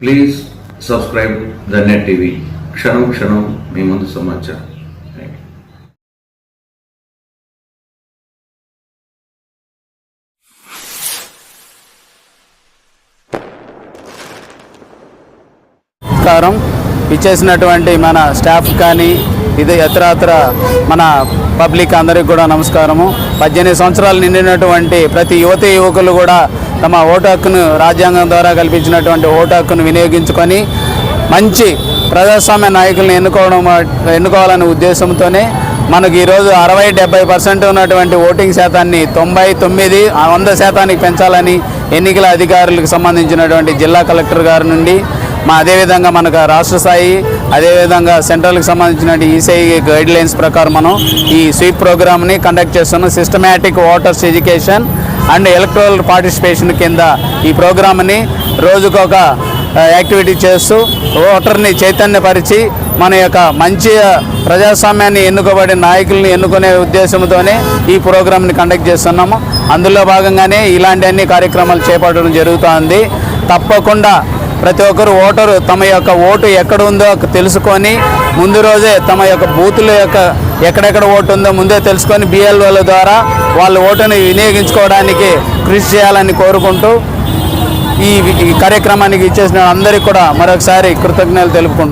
Please subscribe the net TV క్షణం క్షణం మీ ముందు సమాచారం. నమస్కారం. ఇచ్చేసినటువంటి మన స్టాఫ్ కానీ ఇది ఇతరత్ర మన పబ్లిక్ అందరికి కూడా నమస్కారము. పద్దెనిమిది సంవత్సరాలు నిండినటువంటి ప్రతి యువతి యువకులు కూడా తమ ఓటు హక్కును రాజ్యాంగం ద్వారా కల్పించినటువంటి ఓటు హక్కును వినియోగించుకొని మంచి ప్రజాస్వామ్య నాయకులను ఎన్నుకోవడం ఎన్నుకోవాలనే ఉద్దేశంతోనే మనకు ఈరోజు అరవై డెబ్బై పర్సెంట్ ఉన్నటువంటి ఓటింగ్ శాతాన్ని తొంభై తొమ్మిది వంద శాతానికి పెంచాలని ఎన్నికల అధికారులకు సంబంధించినటువంటి జిల్లా కలెక్టర్ గారి నుండి మా అదేవిధంగా మనకు రాష్ట్ర స్థాయి అదేవిధంగా సెంట్రల్కి సంబంధించిన ఈసీఐ గైడ్ లైన్స్ ప్రకారం మనం ఈ స్వీప్ ప్రోగ్రామ్ని కండక్ట్ చేస్తున్నాం. Systematic voters education and electoral participation కింద ఈ ప్రోగ్రామ్ని రోజుకొక యాక్టివిటీ చేస్తూ ఓటర్ని చైతన్యపరిచి మన యొక్క మంచి ప్రజాస్వామ్యాన్ని ఎన్నుకోబడిన నాయకుల్ని ఎన్నుకునే ఉద్దేశంతోనే ఈ ప్రోగ్రామ్ని కండక్ట్ చేస్తున్నాము. అందులో భాగంగానే ఇలాంటి అన్ని కార్యక్రమాలు చేపట్టడం జరుగుతోంది. తప్పకుండా ప్రతి ఒక్కరు ఓటరు. తమ యొక్క ఓటు ఎక్కడ ఉందో తెలుసుకొని ముందు రోజే తమ యొక్క బూతుల యొక్క ఎక్కడెక్కడ ఓటు ఉందో ముందే తెలుసుకొని బిఎల్ఓల ద్వారా వాళ్ళ ఓటుని వినియోగించుకోవడానికి కృషి చేయాలని కోరుకుంటూ ఈ ఈ కార్యక్రమానికి ఇచ్చేసిన అందరికీ కూడా మరొకసారి కృతజ్ఞతలు తెలుపుకుంటున్నాను